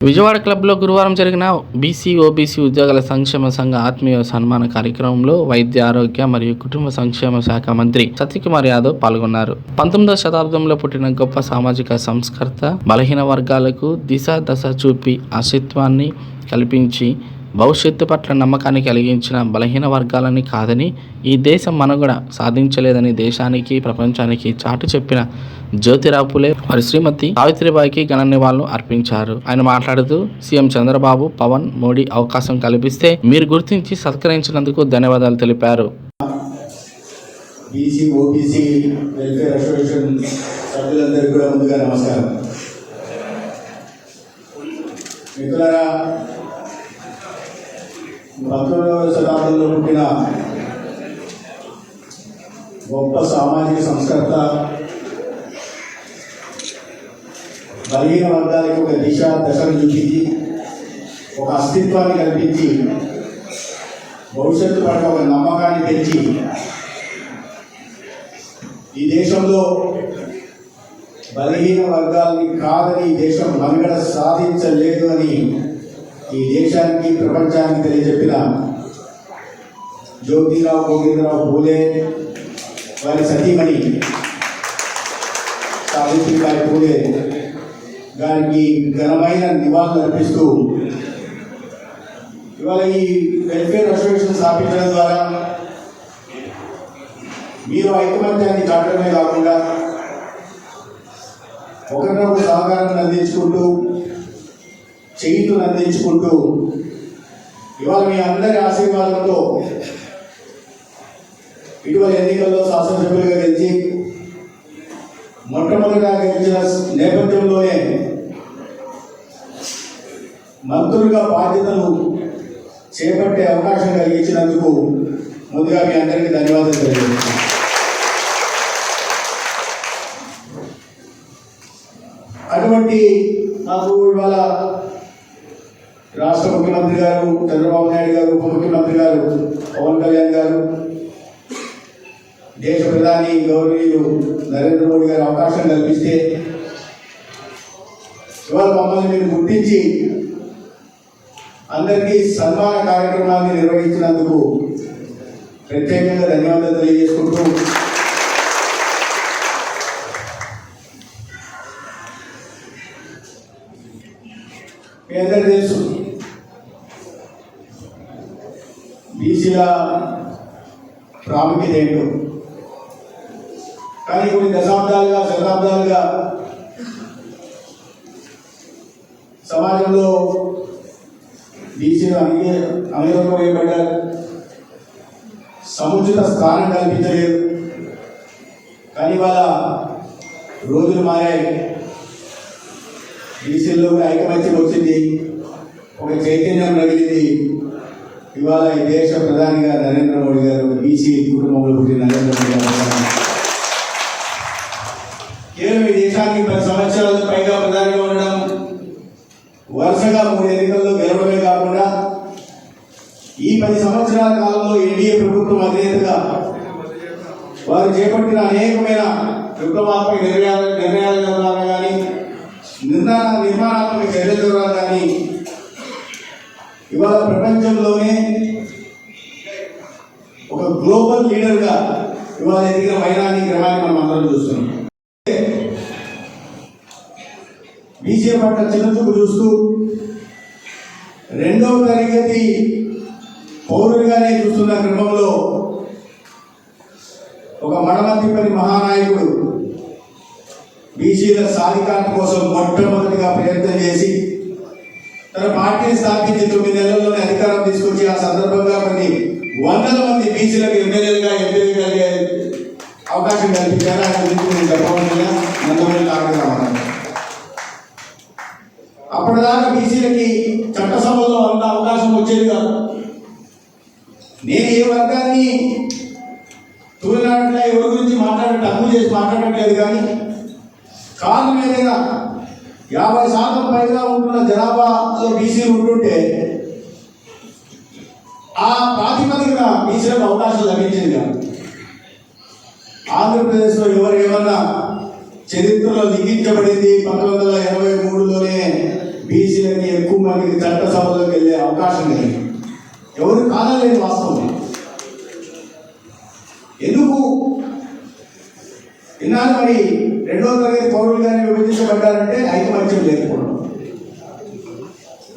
విజయవాడ క్లబ్లో గురువారం జరిగిన బీసీ ఓబీసీ ఉద్యోగుల సంక్షేమ సంఘ ఆత్మీయ సన్మాన కార్యక్రమంలో వైద్య ఆరోగ్య మరియు కుటుంబ సంక్షేమ శాఖ మంత్రి సత్యకుమార్ యాదవ్ పాల్గొన్నారు. పంతొమ్మిదవ శతాబ్దంలో పుట్టిన గొప్ప సామాజిక సంస్కర్త బలహీన వర్గాలకు దిశ దశ చూపి అస్తిత్వాన్ని కల్పించి భవిష్యత్తు పట్ల నమ్మకాన్ని కలిగించిన బలహీన వర్గాలని కాదని ఈ దేశం మనుగడ సాధించలేదని దేశానికి ప్రపంచానికి చాటు చెప్పిన జ్యోతిరావు పులే మరి శ్రీమతి సావిత్రిబాయికి ఘన నివాళులు అర్పించారు. ఆయన మాట్లాడుతూ సీఎం చంద్రబాబు పవన్ మోడీ అవకాశం కల్పిస్తే మీరు గుర్తించి సత్కరించినందుకు ధన్యవాదాలు తెలిపారు. బీసీ ఓబీసీ వెల్ఫేర్ అసోసియేషన్ సభ్యులందరికీ కూడా ముందుగా నమస్కారం. మిత్రులారా పంతొమ్మిదవ శతాబ్దంలో పుట్టిన గొప్ప సామాజిక సంస్కర్త బలహీన వర్గాలకు ఒక దిశ దశను చూపించి ఒక అస్తిత్వాన్ని కల్పించి భవిష్యత్తు పట్ల ఒక నమ్మకాన్ని తెచ్చి ఈ దేశంలో బలహీన వర్గాల్ని కాదని ఈ దేశం మనుగడ సాధించలేదు అని ఈ దేశానికి ప్రపంచానికి తెలియజెప్పిన జ్యోతిరావు గోవిందరావు పూలే వారి సతీమణి సావిత్రిబాయి పూలే గారికి ఘనమైన నివాళులు అర్పిస్తూ ఇవాళ ఈ వెల్ఫేర్ అసోసియేషన్ స్థాపించడం ద్వారా మీరు ఐకమత్యాన్ని చాటడమే కాకుండా ఒకరినొకరు సహకారాన్ని అందించుకుంటూ చేతులు అందించుకుంటూ ఇవాళ మీ అందరి ఆశీర్వాదంతో ఇటీవల ఎన్నికల్లో శాసనసభ్యులుగా గెలిచి మొట్టమొదటిగా గెలిచిన నేపథ్యంలోనే మంత్రులుగా బాధ్యతలు చేపట్టే అవకాశం కలిగించినందుకు ముందుగా మీ అందరికీ ధన్యవాదాలు తెలియజేస్తున్నాను. అటువంటి నాకు ఇవాళ రాష్ట్ర ముఖ్యమంత్రి గారు చంద్రబాబు నాయుడు గారు ఉప ముఖ్యమంత్రి గారు పవన్ కళ్యాణ్ గారు దేశ ప్రధాని గౌరవీయులు నరేంద్ర మోడీ గారు అవకాశం కల్పిస్తే ఇవాళ మమ్మల్ని మీరు గుర్తించి అందరికీ సన్మాన కార్యక్రమాన్ని నిర్వహించినందుకు ప్రత్యేకంగా ధన్యవాదాలు తెలియజేసుకుంటూ మీ అందరికీ తెలుసు. బీసీల ప్రాముఖ్యత ఏంటో. కానీ కొన్ని దశాబ్దాలుగా శతాబ్దాలుగా సమాజంలో బీసీలు అంగీ అమలులో వేయబడ్డారు సముచిత స్థానం కల్పించలేదు. కానీ వాళ్ళ రోజులు మారాయి. బీసీల్లో ఐకమత్యం వచ్చింది. ఒక చైతన్యం రగిలింది ఇవాళ ఈ దేశ ప్రధానిగా నరేంద్ర మోడీ గారు ఒక బీసీ కుటుంబంలో పుట్టిన నరేంద్ర మోడీ గారు కేవలం ఈ దేశానికి పది సంవత్సరాలకు పైగా ప్రధానిగా ఉండడం? వరుసగా మూడు ఎన్నికల్లో గెలవడమే కాకుండా ఈ పది సంవత్సరాల కాలంలో ఎన్డీఏ ప్రభుత్వం అధినేతగా వారు చేపట్టిన అనేకమైన విప్లవాత్మక నిర్ణయాల నిర్ణయాల ద్వారా కానీ నిర్మాణ నిర్మాణాత్మక చర్యల ద్వారా కానీ ఇవాళ ప్రపంచంలోనే ఒక గ్లోబల్ లీడర్గా ఇవాళ ఎదిగిన వైరాన్ని గ్రహాన్ని మనం అందరం చూస్తున్నాం. బీజే పట్ల చిన్నచూపు చూస్తూ రెండవ తరగతి పౌరుడిగానే చూస్తున్న క్రమంలో ఒక మడమతిప్పని మహానాయకుడు బీసీల సాధికారత కోసం మొట్టమొదటిగా ప్రయత్నం చేసి తన పార్టీని స్థాపించి తొమ్మిది నెలల్లోనే అధికారం తీసుకొచ్చి ఆ సందర్భంగా కొన్ని వందల మంది బీసీలకు ఎమ్మెల్యేలుగా ఎంపీలుగా అవకాశం కల్పించారు. ఆయన గురించి నేను చెప్పకుండా నందమూరి తారక అప్పటిదాకా బీసీలకి చట్టసభలో అంత అవకాశం వచ్చేది కాదు. నేను ఏ వర్గాన్ని తూలినాడట్లే ఎవరి గురించి మాట్లాడే తక్కువ చేసి మాట్లాడట్లేదు కానీ కారణం ఏదైనా యాభై శాతం పైగా ఉంటున్న జనాభాలో బీసీలు ఉంటుంటే ఆ ప్రాతిపదికన బీసీలకు అవకాశం లభించింది కాదు. ఆంధ్రప్రదేశ్లో ఎవరు ఏమన్నా చరిత్రలో లిఖించబడింది పంతొమ్మిది వందల ఇరవై మూడులోనే బీసీలని ఎక్కువ మందికి చట్టసభలోకి వెళ్ళే అవకాశం లేదు. ఎవరు కాదలేదు వాస్తవం ఎందుకు? ఇన్నాళ్ళు మరి రెండో తరగతి పౌరులుగానే విభజించబడ్డారంటే ఐకమత్యం లేకపోవడం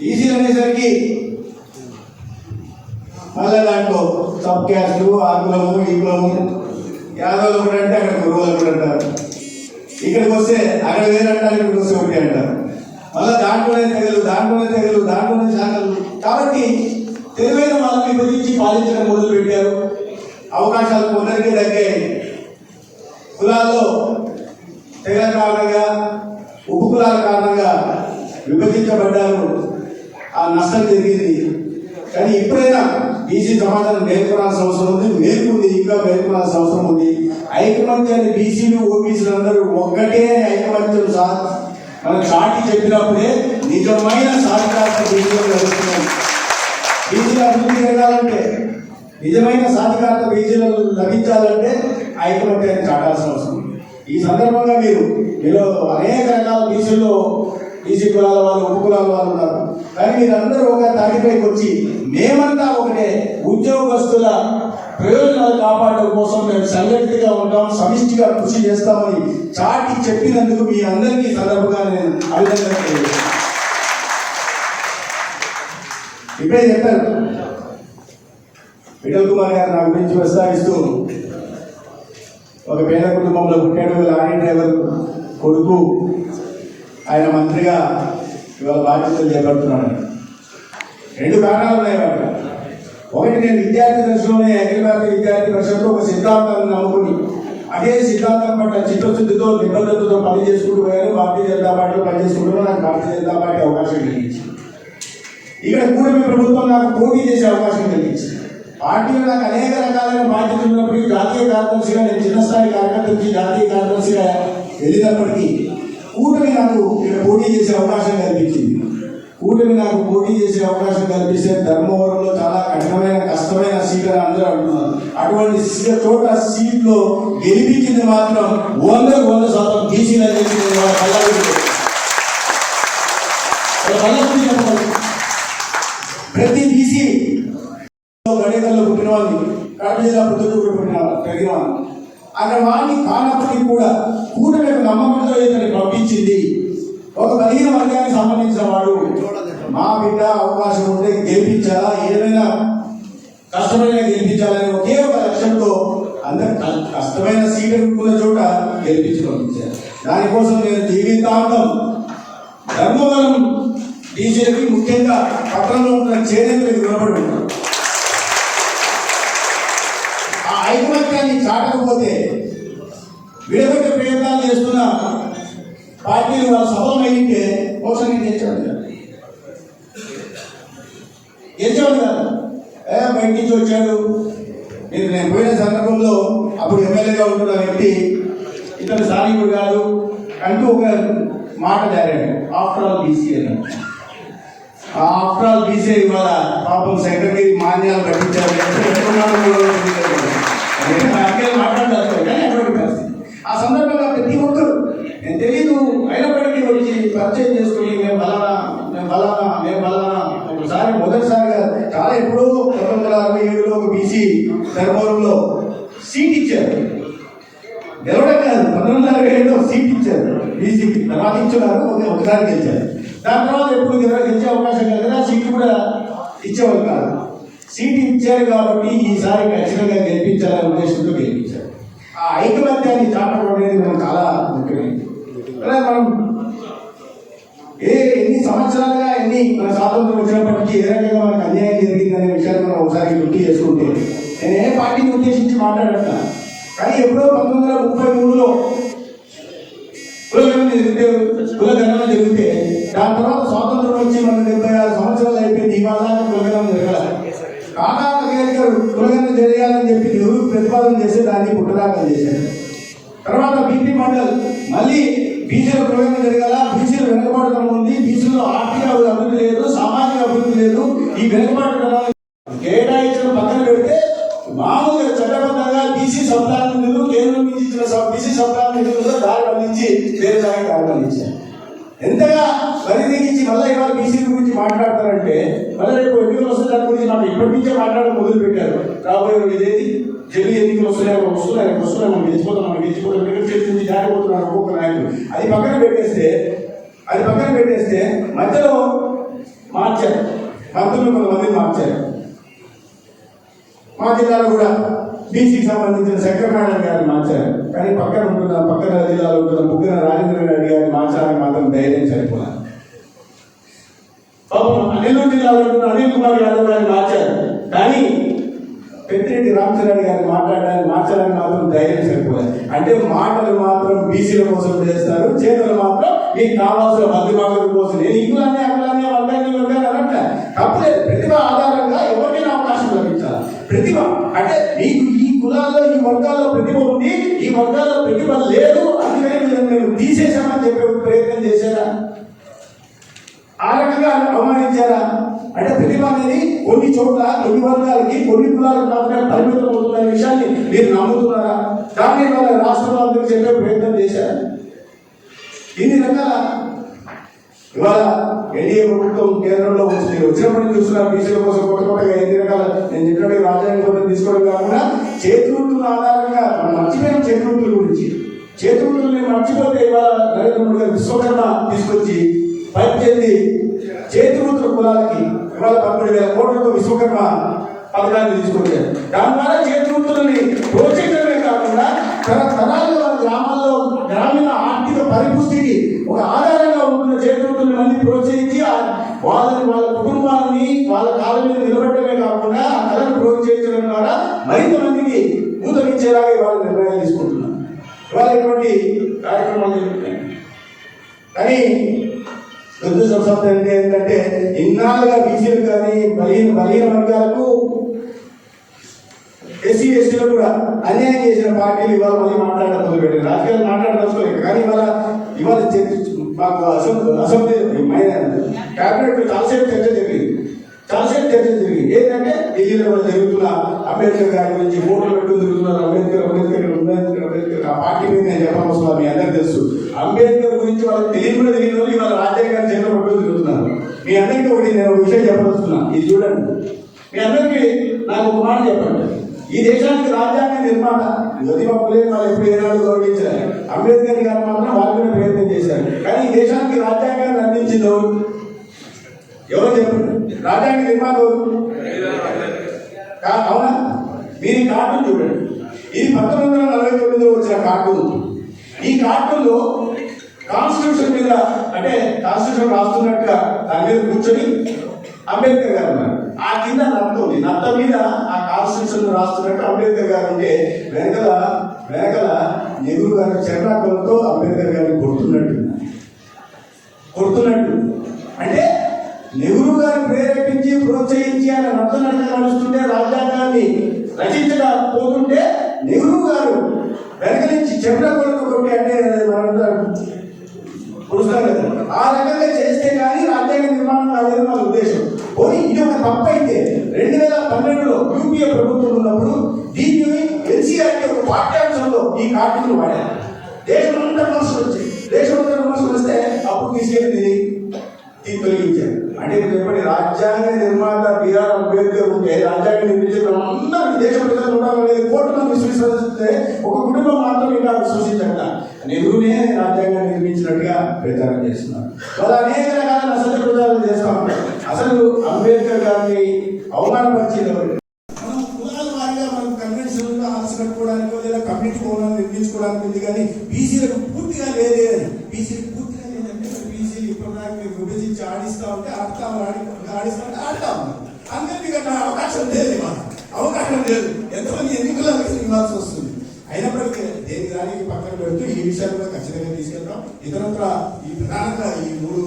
ఈసీలు అనేసరికి మళ్ళీ దాంట్లో సబ్ క్యాస్టు ఆ కులము ఈ కులము యాదవులు ఒకటి అంటే అక్కడ గురువులు ఒకటి అంటారు. ఇక్కడికి వస్తే అక్కడ వేరే అంటారు ఇక్కడికి వస్తే ఒకటి అంటారు. మళ్ళా దాంట్లోనే తెగలు దాంట్లోనే తెగలు దాంట్లోనే శాఖలు. కాబట్టి తెలివైన వాళ్ళని విభజించి పాలించడం మొదలు పెట్టారు అవకాశాలు కొందరికి తగ్గాయి కులాల్లో తెగల కారణంగా ఉపకులాల కారణంగా విభజించబడ్డారు. ఆ నష్టం జరిగింది. కానీ ఇప్పుడైనా బీసీ సమాజాన్ని మేల్కొనాల్సిన అవసరం ఉంది మేల్కొంది ఇంకా మేల్కొనాల్సిన అవసరం ఉంది. ఐకమత్యాన్ని బీసీలు ఓబీసీలు అందరూ ఒక్కటే ఐకమత్యం సా మనం చాటి చెప్పినప్పుడే నిజమైన సాధికారత బీసీలో లభిస్తున్నాయి బీసీల అభివృద్ధి జరగాలంటే నిజమైన సాధికారత బీసీలకు లభించాలంటే ఐకమత్యాన్ని ఈ సందర్భంగా మీరు మీలో అనేక రకాల బీసీలో బీసీ కులాల వాళ్ళు ఉప కులాల వాళ్ళు ఉన్నారు. కానీ మీరందరూ ఒక తాటిపైకి వచ్చి మేమంతా ఒకటే ఉద్యోగస్తుల ప్రయోజనాలు కాపాడడం కోసం మేము సంఘటితగా ఉంటాం సమిష్టిగా కృషి చేస్తామని చాటి చెప్పినందుకు మీ అందరికీ సందర్భంగా నేను అభినందన ఇప్పుడే చెప్పారు విఠల్ కుమార్ గారు నా గురించి ప్రస్తావిస్తూ ఒక పేద కుటుంబంలో పుట్టాడు లారీ డ్రైవర్ కొడుకు ఆయన మంత్రిగా ఇవాళ బాధ్యతలు చేపడుతున్నాడు రెండు కారణాలు ఉన్నాయి వాటికి ఒకటి నేను విద్యార్థి దశలోనే అఖిల భారత విద్యార్థి పరిషత్లో ఒక సిద్ధాంతాన్ని నమ్ముకుని అదే సిద్ధాంతం పట్ల చిత్తశుద్ధితో నిబద్ధతతో పని చేసుకుంటూ పోయాను. భారతీయ జనతా పార్టీలో పనిచేసుకుంటూ నాకు భారతీయ జనతా పార్టీ అవకాశం కలిగించింది. ఇక్కడ కూటమి ప్రభుత్వం నాకు పోటీ చేసే అవకాశం కలిగించింది. పార్టీలో నాకు అనేక రకాలైన బాధ్యతలు ఉన్నప్పటికీ జాతీయ కార్యదర్శిగా నేను చిన్న స్థాయి కార్యకర్త నుంచి జాతీయ కార్యదర్శిగా వెళ్ళినప్పటికీ కూటమి నాకు ఇక్కడ పోటీ చేసే అవకాశం కల్పించింది. కూటమి నాకు పోటీ చేసే అవకాశం కల్పిస్తే ధర్మవరంలో చాలా కఠినమైన కష్టమైన సీట్ అని అందరూ అంటున్నారు అటువంటి చోట సీట్లో గెలిపించింది మాత్రం వందకు వంద శాతం బీసీలు చేసింది వాళ్ళ కళ్ళ వాళ్ళ కళ్ళ చెప్పగలరు ప్రతి బీసీ గడికల్లో పుట్టిన వాళ్ళని కడప జిల్లా అక్కడ వాడిని కానప్పటికీ కూడా కూటమి నమ్మకంతో ఇతన్ని పంపించింది. ఒక బలహీన వర్గానికి సంబంధించిన వాడు మా బిడ్డ అవకాశం ఉంటే గెలిపించాలా? ఏదైనా కష్టమైన గెలిపించాలని ఒకే ఒక లక్ష్యంతో అందరు కష్టమైన సీటు ఉన్న చోట గెలిపించి పంపించారు. దానికోసం నేను జీవితాంతం ధర్మవరం బీజేపీ ముఖ్యంగా పట్టణంలో ఉన్న చేనేతలకు నిలబడి ఉంటాను ఆ ఐకమత్యాన్ని చాటకపోతే విడగొట్టే ప్రయత్నాలు చేస్తున్న పార్టీలు వాళ్ళ సఫలమైంటే బహుశా నేను గెలిచేవాడు కాదు. గెలిచేవాడు కాదు. ఏ బయట నుంచి వచ్చాడు. నేను నేను పోయిన సందర్భంలో అప్పుడు ఎమ్మెల్యేగా ఉంటున్న వ్యక్తి ఇతను స్థానికుడు కాదు అంటూ ఒక మాట జారాడు. ఆఫ్టర్ ఆల్ బీసీ అని ఆఫ్టర్ ఆల్ బీసీ ఇవాళ పాపం సెక్రటరీ మాన్యాలు కట్టించారు ఎక్కడున్నాడో కూడా కానీ అటువంటి పరిస్థితి ఆ సందర్భంగా ప్రతి ఒక్కరు నేను తెలియదు అయినప్పటికీ వచ్చి పరిచయం చేసుకుని మేము బలానా మేము బలానా మేము బలానా ఒకసారి మొదటిసారిగా చాలా ఎప్పుడో పంతొమ్మిది వందల అరవై ఏడులో ఒక బీసీ ధర్మవరంలో సీట్ ఇచ్చారు. గెలవడం కాదు పంతొమ్మిది వందల అరవై ఏడులో సీట్ ఇచ్చారు బీసీకి తర్వాత ఇచ్చేవారు ఒకసారి గెలిచారు దాని తర్వాత ఎప్పుడు గెల- గెలిచే అవకాశం కలిగినా సీట్ కూడా ఇచ్చేవాళ్ళు కాదు సీట్ ఇచ్చారు కాబట్టి ఈసారి ఖచ్చితంగా గెలిపించాలనే ఉద్దేశంతో గెలిపించారు. ఆ ఐకమత్యాన్ని చాటడం అనేది మనం చాలా ముఖ్యమైనది. మనం ఏ ఎన్ని సంవత్సరాలుగా ఎన్ని మన స్వాతంత్రం వచ్చినప్పటికీ ఏ రకంగా మనకు అన్యాయం జరిగిందనే విషయాన్ని మనం ఒకసారి గుర్తు చేసుకుంటే నేను ఏ పార్టీని ఉద్దేశించి మాట్లాడటం కానీ ఎప్పుడో పంతొమ్మిది వందల ముప్పై మూడులో కులగణన జరిగితే కులగణన జరిగితే దాని తర్వాత స్వాతంత్రం వచ్చి మన డెబ్బై ఆరు సంవత్సరాలు అయిపోయింది ఇవాళ దాకా కులగణన జరగాలి కాకా గారు కులగణన చెప్పి నెహ్రూ ప్రతిపాదన చేస్తే దాన్ని పుట్టదాఖలు చేశారు. తర్వాత బీపీ మండల్ మళ్ళీ బీసీలు కులగణన జరగాల? బీసీలు వెనుకబాటుతనం ఉంది. బీసీలో ఆర్థిక అభివృద్ధి లేదు సామాజిక అభివృద్ధి లేదు. ఈ వెనుకబాటుతనాన్ని కేటాయించిన పక్కన పెడితే మామూలుగా చట్టబద్ధంగా బీసీ సప్తాహ నిధులు కేంద్రం నుంచి ఇచ్చిన బీసీ సప్తాహ నిధులతో దారి అందించి వేరే దానికి దారి ఎంతగా బరి తెగించి మళ్ళీ ఇవాళ బీసీల గురించి మాట్లాడతారంటే మళ్ళీ రేపు ఎన్నికలు వస్తున్న దాని గురించి నాకు ఇప్పటి నుంచే మాట్లాడడం మొదలు పెట్టారు రాబోయే రోజు ఇదేది జల్లి ఎన్నికలు వస్తున్నాయి వస్తున్నాయి వస్తున్నాయి మనం గెలిచిపోతాం మనం గెలిచిపోతాం ఎన్నికలు చేతి నుంచి జారిపోతున్నారు ఒక్కొక్క నాయకులు అది పక్కన పెట్టేస్తే అది పక్కన పెట్టేస్తే మధ్యలో మార్చారు. మంత్రులు కొంతమంది మార్చారు. మా జిల్లాలో కూడా బీసీకి సంబంధించిన శంకరనారాయణ గారిని మార్చారు. కానీ పక్కన ఉంటున్న పక్కన జిల్లాలో ఉంటున్న ముగ్గురు రాజేంద్ర రెడ్డి గారిని మార్చడానికి మాత్రం ధైర్యం సరిపోలేదు. నెల్లూరు జిల్లాలో ఉంటున్న అనిల్ కుమార్ యాదవ్ గారిని మార్చారు. కానీ పెద్దిరెడ్డి రామచంద్రారెడ్డి గారిని మాట్లాడడానికి మార్చడానికి మాత్రం ధైర్యం సరిపోలేదు. అంటే మాటలు మాత్రం బీసీల కోసం చేస్తారు చేతులు మాత్రం మీకు కావాల్సిన మధ్యభాగం కోసం. నేను ఇంకులనే అక్కలనే వాళ్ళని వెళ్ళాను అనట్లే తప్పలేదు. ప్రతిభ ఆధారంగా ఎవరికైనా అవకాశం లభించాలి. ప్రతిభ అంటే మీకు ఈ ఈ వర్గాల్లో ప్రతిభ ఉంది ఈ వర్గాల్లో ప్రతిభ లేదు అందుకని మేము తీసేశామని చెప్పే ప్రయత్నం చేశారా? ఆ రకంగా అవమానించారా? అంటే ప్రతిభ అనేది కొన్ని చోట్ల కొన్ని వర్గాలకి కొన్ని కులాలకు మాత్రమే పరిమితం అవుతున్న విషయాన్ని మీరు నమ్ముతున్నారా? దాన్ని వాళ్ళ రాష్ట్రంలో అందరికీ చెప్పే ప్రయత్నం చేశారు? ఇన్ని రకాల ఇవాళ ఎన్డీఏ ప్రభుత్వం కేంద్రంలో వచ్చింది వచ్చినప్పటి నుంచి చూస్తున్నారు బీసీల కోసం కొత్త కొత్తగా ఎన్ని రకాల నేను చెప్పినట్టు రాజ్యాంగం తీసుకోవడం కాకుండా చేతివృత్తుల ఆధారంగా మనం మర్చిపోయిన చేతివృత్తుల గురించి. చేతివృత్తుల్ని మర్చిపోతే ఇవాళ నరేంద్ర మోడీ గారు విశ్వకర్మ తీసుకొచ్చి పైపు చెంది చేతివృత్తుల కులాలకి ఇవాళ పదమూడు వేల కోట్లతో విశ్వకర్మ పథకాన్ని తీసుకొచ్చారు. దాని ద్వారా చేతివృత్తులని ప్రోత్సహించడం కాకుండా తన వాళ్ళ గ్రామాల్లో గ్రామీణ ఆర్థిక పరిపుష్టికి ఒక ఆధారంగా ఉంటున్న చేతివృత్తుల్ని మంది ప్రోత్సహించి వాళ్ళని వాళ్ళ కుటుంబాలని వాళ్ళ కాళ్ళ మీద నిలబడటమే కాకుండా ఆ కళను ప్రోత్సహించడం ద్వారా మరింత మందికి ఊతమిచ్చేలాగా ఇవాళ నిర్ణయాలు తీసుకుంటున్నారు ఇవాళ ఇటువంటి కార్యక్రమాలు జరుగుతున్నాయి? కానీ దుర్దు సంస్థ అంటే ఏంటంటే ఇన్నాళ్ళుగా బీసీలు కానీ బలహీన బలహీన వర్గాలకు ఎస్టీలు కూడా అన్యాయం చేసిన పార్టీలు ఇవాళ మళ్ళీ మాట్లాడడం మొదలుపెట్టారు. రాజకీయాలు మాట్లాడడం కానీ ఇవాళ ఇవాళ మాకు అసెంబ్లీ అసెంబ్లీ క్యాబినెట్ చాలాసేపు చర్చ జరిగింది. చాలాసేపు చర్చ జరిగింది. ఏంటంటే ఢిల్లీలో వాళ్ళు జరుగుతున్న అంబేద్కర్ గారి గురించి ఫోటోలు పెట్టుకుని తిరుగుతున్నారు. అంబేద్కర్ అంబేద్కర్ అంబేద్కర్ అంబేద్కర్. ఆ పార్టీ మీద నేను చెప్పాల్సిన మీ అందరికీ తెలుసు. అంబేద్కర్ గురించి వాళ్ళకి తెలియకుండా తెలియని వాళ్ళు ఇవాళ రాజ్యాంగాన్ని చేతిలో పెట్టుకుని తిరుగుతున్నారు. మీ అందరికీ ఒకటి నేను ఒక విషయం చెప్పదలుచుకున్నా. ఇది చూడండి. మీ అందరికీ నాకు ఒక మాట చెప్పండి. ఈ దేశానికి రాజ్యాంగ నిర్మాణ జ్యోతిబా ఫులే వాళ్ళు ఎప్పుడు ఏనాడు గౌరవించారు అంబేద్కర్ గారు మాత్రం వాళ్ళు ప్రయత్నం చేశారు. కానీ ఈ దేశానికి రాజ్యాంగాన్ని అందించింది ఎవరు? చెప్పండి? రాజ్యాంగ నిర్మాత అవునా? మీరు ఈ కార్టూన్ చూడండి. ఇది పంతొమ్మిది వందల నలభై తొమ్మిదిలో వచ్చిన కార్టూన్. ఈ కార్టూన్లో కాన్స్టిట్యూషన్ మీద అంటే కాన్స్టిట్యూషన్ రాస్తున్నట్టుగా దాని మీద కూర్చొని అంబేద్కర్ గారు ఉన్నారు. ఆ కింద నత్త ఉంది నత్త మీద ఆ కాన్స్టిట్యూషన్ రాస్తున్నట్టు అంబేద్కర్ గారు ఉంటే వెనకల వెనకల నెహ్రూ గారు చరణాకులతో అంబేద్కర్ గారిని కొడుతున్నట్టు కొడుతున్నట్టు అంటే నెహ్రూ గారు ప్రేరేపించి ప్రోత్సహించి ఆయన నత్త నడుస్తుంటే రాజ్యాంగాన్ని రచించకపోతుంటే నెహ్రూ గారు వెనక నుంచి చరణాకులతో కొట్టి అంటే మనందరం చూస్తారు కదా. ఆ రకంగా చేస్తే కానీ రాజ్యాంగ నిర్మాణం కాలేదు నా ఉద్దేశం. పోనీ ఇది ఒక తప్పు అయితే రెండు వేల పన్నెండులో యూపీఏ ప్రభుత్వం ఉన్నప్పుడు దీన్ని ఎన్సీఆర్టీ ఒక పాఠ్యాంశంలో ఈ కార్టూన్ వాడారు. దేశమంతా అంతా విమర్శలు వచ్చాయి. దేశం విమర్శలు వస్తే అప్పుడు తీసేది ఇది తొలగించారు. అంటే చెప్పండి రాజ్యాంగ నిర్మాత బిఆర్ అంబేద్కర్ ఉంటే రాజ్యాంగం నిర్మించే అందరూ దేశ ప్రజలు ఉండాలనేది కోట్ల మంది విశ్వసిస్తే ఒక కుటుంబం మాత్రం ఇంకా విశ్వసించట నెహ్రూనే రాజ్యాంగాన్ని నిర్మించినట్టుగా ప్రచారం చేస్తున్నారు. వాళ్ళు అనేక రకాల అసలు ప్రచారం చేస్తా ఉంటారు అసలు అంబేద్కర్ గారిని అవమానపరిచేది ఎవరు? మనం కులాల వారిగా మనం కన్వెన్షన్గా ఆశ కట్టుకోవడానికి లేదా కమ్యూనిటీ భవనాలు నిర్మించుకోవడానికి ఉంది కానీ బీసీలకు పూర్తిగా లేదే అని బీసీలకు పూర్తిగా లేదంటే బీసీలు ఇప్పటిదాకా విభజించి ఆడిస్తా ఉంటే ఆడతా ఆడి ఆడిస్తా ఉంటే ఆడతా ఉన్నారు. అందరికీ కన్నా అవకాశం లేదు ఇవాళ అవకాశం లేదు. ఎంతమంది ఎన్నికలకు ఇవ్వాల్సి వస్తుంది. అయినప్పటికీ దేని దానికి పక్కన పెడుతూ ఈ విషయాలు కూడా ఖచ్చితంగా తీసుకెళ్తాం ఇతరత్ర ఈ ప్రధానంగా ఈ మూడు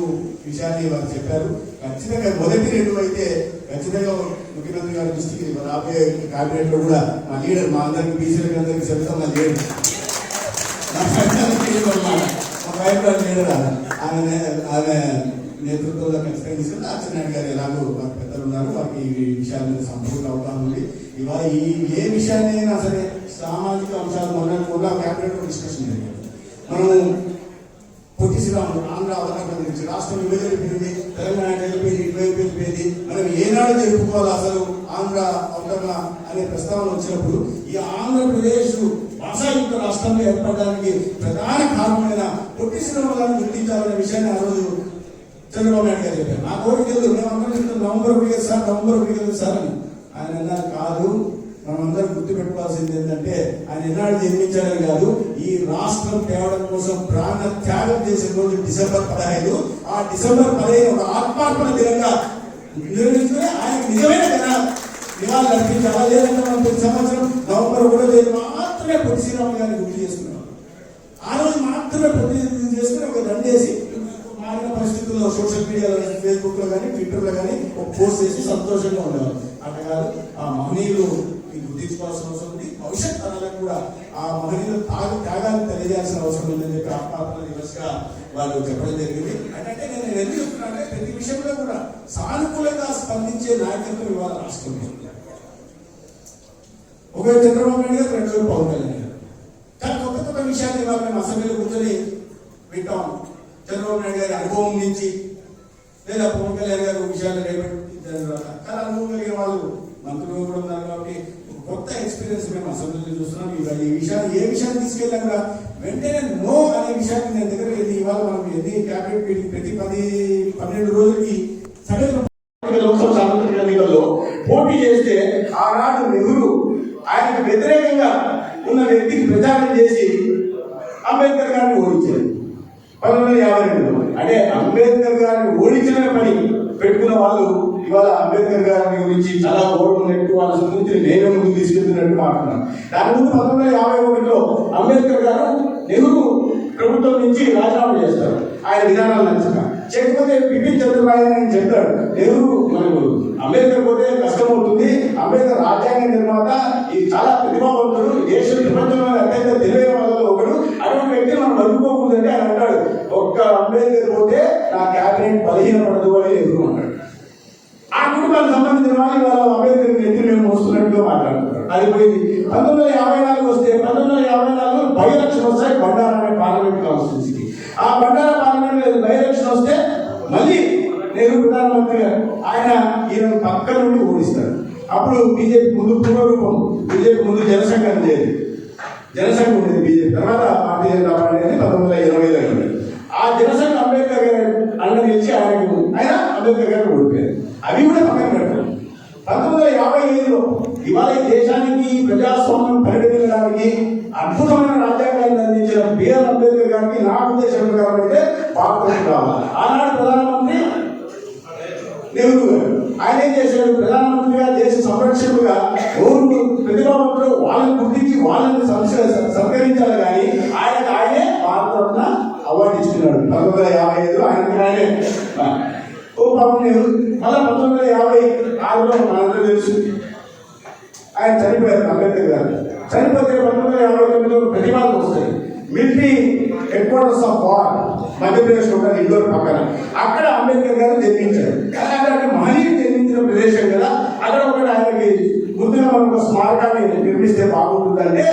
విషయాన్ని వారు చెప్పారు ఖచ్చితంగా మొదటి రెండు అయితే ఖచ్చితంగా ముఖ్యమంత్రి గారి దృష్టికి రాబోయే కేబినెట్లో కూడా మా లీడర్ మా అందరికి బీసీలకి అందరికి చెప్తాం మా లీడర్ మా లీడర్ అన్నమాట. మా ఆమె. నేతృత్వంలో ఖచ్చితంగా తీసుకుంటే అచ్చెన్నాయుడు గారు ఎలాగో మాకు పెద్దలు ఉన్నారు వారికి ఈ విషయాల మీద సంపూర్ణ అవగాహన ఉంది. ఇవాళ ఈ ఏ విషయాన్ని అయినా సరే సామాజిక అంశాలు మొన్న కూడా క్యాబినెట్లో డిస్కషన్ జరిగింది. మనం పొట్టి శ్రీరాములు ఆంధ్ర అవతరణ గురించి రాష్ట్రం విభజించింది తెలంగాణ వెళ్ళిపోయింది ఇటువైపు వెళ్ళిపోయింది మనం ఏనాడు జరుపుకోవాలి అసలు ఆంధ్ర అవతరణ అనే ప్రస్తావన వచ్చినప్పుడు ఈ ఆంధ్రప్రదేశ్ భాషాయుక్త రాష్ట్రంలో ఏర్పడడానికి ప్రధాన కారణమైన పొట్టి శ్రీరాములను గుర్తించాలనే విషయాన్ని ఆ రోజు చంద్రబాబు నాయుడు గారు చెప్పారు. నా కోరిక లేదు మేమందరం చెప్తాం నవంబర్ ఒకటి సార్ నవంబర్ ఒకటి కదా సార్ అని. ఆయన అన్నారు కాదు మనమందరం గుర్తుపెట్టుకోవాల్సింది ఏంటంటే ఆయన ఎన్నాడు జన్మించారని కాదు ఈ రాష్ట్రం తేవడం కోసం ప్రాణ త్యాగం చేసిన రోజు డిసెంబర్ పదహైదు. ఆ డిసెంబర్ పదహైదు ఒక ఆత్మార్పణ దినంగా నిర్వహించుకుని ఆయన నిజమైన కదా నివాళులు అర్పించాలా లేదంటే మనం ప్రతి సంవత్సరం నవంబర్ ఒకటో తేదీ మాత్రమే పొట్టి శ్రీరాములు గారిని గుర్తు చేసుకున్నాం. పరిస్థితుల్లో సోషల్ మీడియాలో కానీ ఫేస్బుక్లో కానీ ట్విట్టర్లో కానీ ఒక పోస్ట్ చేసి సంతోషంగా ఉండేవారు అట్లా కాదు ఆ మహనీయులు మీకు గుర్తించుకోవాల్సిన అవసరం ఉంది. భవిష్యత్ తరాలకు కూడా ఆ మహనీయులు తాగ త్యాగాన్ని తెలియజేయాల్సిన అవసరం ఉందని చెప్పి ఆత్మాత్మ దివస్గా వాళ్ళు చెప్పడం జరిగింది. అంటే నేను ఎందుకు చెప్తున్నానంటే ప్రతి విషయంలో కూడా సానుకూలంగా స్పందించే నాయకత్వం ఇవాళ రాష్ట్రం ఒక చంద్రబాబు నాయుడు గారు రెండు వేలు పవన్ కళ్యాణ్ గారు. కానీ కొత్త కొత్త విషయాన్ని ఇవాళ మేము అసెంబ్లీలో కూర్చొని వింటాం చంద్రబాబు నాయుడు గారి అనుభవం నుంచి లేదా పవన్ కళ్యాణ్ గారు విషయాలు రేపటి చాలా అనుభవం కలిగిన వాళ్ళు మంత్రులు కూడా ఉన్నారు కాబట్టి కొత్త ఎక్స్పీరియన్స్ మేము అసెంబ్లీలో చూస్తున్నాం. ఇవాళ ఈ విషయాన్ని ఏ విషయాన్ని తీసుకెళ్ళినా కూడా వెంటనే నో అనే విషయాన్ని నేను దగ్గర వెళ్ళి ఇవాళ మనం ఎన్ని క్యాబినెట్ మీటింగ్ ప్రతి పది పన్నెండు రోజులకి సగటు లోక్సభ సార్వత్రిక ఎన్నికల్లో పోటీ చేస్తే ఆనాడు నెహ్రూ ఆయనకు వ్యతిరేకంగా ఉన్న వ్యక్తికి ప్రచారం చేసి అంబేద్కర్ గారిని ఓడించారు. పంతొమ్మిది వందల యాభై రెండు. అంటే అంబేద్కర్ గారిని ఓడించిన పని పెట్టుకున్న వాళ్ళు ఇవాళ అంబేద్కర్ గారిని గురించి చాలా ఓడుకున్నట్టు వాళ్ళ స్మృతిని నేను ముందు తీసుకెళ్తున్నట్టు మాట్లాడుతున్నాను. దాని ముందు పంతొమ్మిది వందల యాభై ఒకటిలో అంబేద్కర్ గారు నెహ్రూ ప్రభుత్వం నుంచి రాజీనామా చేస్తారు. ఆయన విధానాలు నచ్చక చేయకపోతే బిపిన్ చంద్రబాబు అని చెప్తాడు. నెహ్రూ మనకు అంబేద్కర్ పోతే కష్టం అవుతుంది. అంబేద్కర్ రాజ్యాంగ నిర్మాత ఈ చాలా ప్రతిభావంతుడు. దేశ ప్రపంచంలో అత్యంత తెలివైన వాళ్ళు మనం నలుపుకోకూడదంటే ఆయన అంటాడు ఒక్క అంబేద్కర్ పోతే నా క్యాబినెట్ బలహీన పడదు అని ఎదుర్కొంటాడు ఆ కుటుంబానికి సంబంధించిన వాళ్ళు ఇవాళ అంబేద్కర్ ఎత్తి మేము మోస్తున్నట్టుగా మాట్లాడుతున్నారు. అది పోయింది. పంతొమ్మిది వందల యాభై నాలుగు వస్తే పంతొమ్మిది వందల యాభై నాలుగు బై ఎలక్షన్ వస్తాయి బండారా అనే పార్లమెంట్ కాన్స్టిట్యూన్సీకి ఆ బండారా పార్లమెంట్ బై ఎలక్షన్ వస్తే మళ్ళీ నేను ప్రధానమంత్రి గారు ఆయన ఈయన పక్క నుండి ఓడిస్తాడు అప్పుడు బీజేపీ ముందు పునరూపం బీజేపీ ముందు జనసంఘ లేదు. జనసంఘ ఉండేది బీజేపీ. తర్వాత భారతీయ జనతా పార్టీ అనేది పంతొమ్మిది వందల ఐదు అయింది ఆ జనసంఘ అంబేద్కర్ గారు అన్న నిలిచి ఆయనకు ఆయన అంబేద్కర్ గారు ఓడిపోయారు. అవి కూడా పక్కన పెట్టారు పంతొమ్మిది వందల యాభై ఐదులో ఇవాళ దేశానికి ప్రజాస్వామ్యం పరిగణించడానికి అద్భుతమైన రాజ్యాంగాన్ని అందించిన బిఆర్ అంబేద్కర్ గారికి నా ఉద్దేశం ప్రకారం అయితే భారతదేశం కావాలి ఆనాడు ప్రధానమంత్రి నెహ్రూ గారు. ఆయన ఏం చేశాడు? ప్రధానమంత్రిగా దేశ సంరక్షకుగా ఓరు ప్రతిభావంతులు వాళ్ళని గుర్తించి వాళ్ళని సంస్క- సత్కరించాలి కానీ ఆయన ఆయనే భారతరత్న అవార్డు ఇచ్చుకున్నాడు పంతొమ్మిది వందల యాభై ఐదు ఆయనకి ఆయనే. ఓ పాపం లేదు మళ్ళీ పంతొమ్మిది వందల యాభై ఆరులో మనందరూ తెలుసు. ఆయన చనిపోయారు అంబేద్కర్ గారు. చనిపోతే పంతొమ్మిది వందల యాభై తొమ్మిదిలో ప్రతిపాదన వస్తాయి. Military head quarters of war Madhya Pradesh ఉంటారు ఇండోర్ పక్కన. అక్కడ అంబేద్కర్ గారు జన్మించారు. అలాగే అక్కడ మహనీయుడు జన్మించిన ప్రదేశం కదా. అక్కడ ఒకటి ఆయనకి ముందుగా మనం ఒక స్మారకాన్ని నిర్మిస్తే బాగుంటుందంటే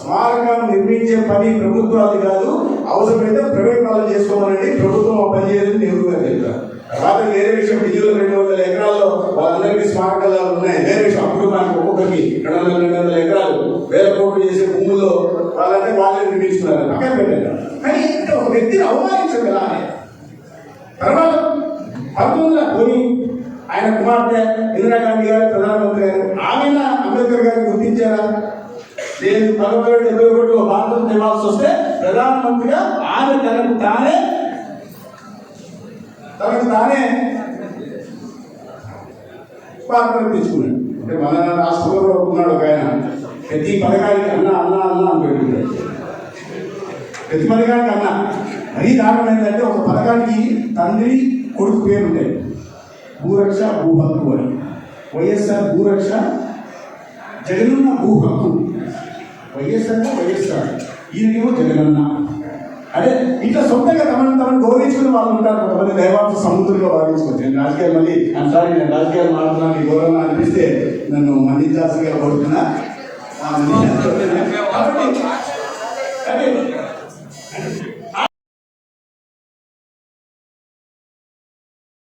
స్మారకాన్ని నిర్మించే పని ప్రభుత్వాలు కాదు. అవసరమైతే ప్రైవేట్ వాళ్ళు చేసుకోవాలని ప్రభుత్వం ఆ పని చేయదని నెహ్రూ గారు చెప్పారు తర్వాత వేరే విషయం ఢిల్లీలో రెండు వందల ఎకరాల్లో వాళ్ళందరికీ స్మారకాలు ఉన్నాయి. వేరే విషయం అప్పుడు మనకి ఒక్కొక్కరికి రెండు వందల రెండు వందల ఎకరాలు వేల కోట్లు చేసే భూముల్లో వాళ్ళంటే వాళ్ళే నిర్మించుకున్నారు అక్కడ పెట్టారు కానీ ఒక వ్యక్తిని అవమానించదు కదా తర్వాత పంతొమ్మిది వందల ఆయన కుమార్తె ఇందిరాగాంధీ గారు ప్రధానమంత్రి గారు ఆమెన అంబేద్కర్ గారిని గుర్తించారా? లేదు పంతొమ్మిది వందల డెబ్బై ఒకటిలో భారతం నివాల్సి వస్తే ప్రధానమంత్రిగా ఆమె తనకు తానే తనకు తానే పాత్ర తీసుకున్నాడు అంటే మన రాష్ట్రంలో ఉన్నాడు ఒక ఆయన. ప్రతి పథకానికి అన్న అన్న అన్న అని పెట్టుకుంటాడు. ప్రతి పథకానికి అన్న. మరీ దారుణం ఏంటంటే ఒక పథకానికి తండ్రి కొడుకు పేరు ఉంటాయి భూరక్ష భూ హక్కు అని వైఎస్ఆర్ భూరక్ష జగనన్న భూ హక్కు వైఎస్ఆర్ వైఎస్ఆర్ ఈయనేమో జగనన్న. అదే ఇట్లా సొంతంగా తమను తమను గౌరవించుకునే వాళ్ళు ఉంటారు కొంతమంది దైవాంశ సముద్రంగా భావించుకోవచ్చు. నేను రాజకీయాలు మళ్ళీ sorry నేను రాజకీయాలు మాట్లాడుతున్నాను ఈ గౌరవం అనిపిస్తే నన్ను మన్నించాల్సిందిగా కోరుతున్నా. కాబట్టి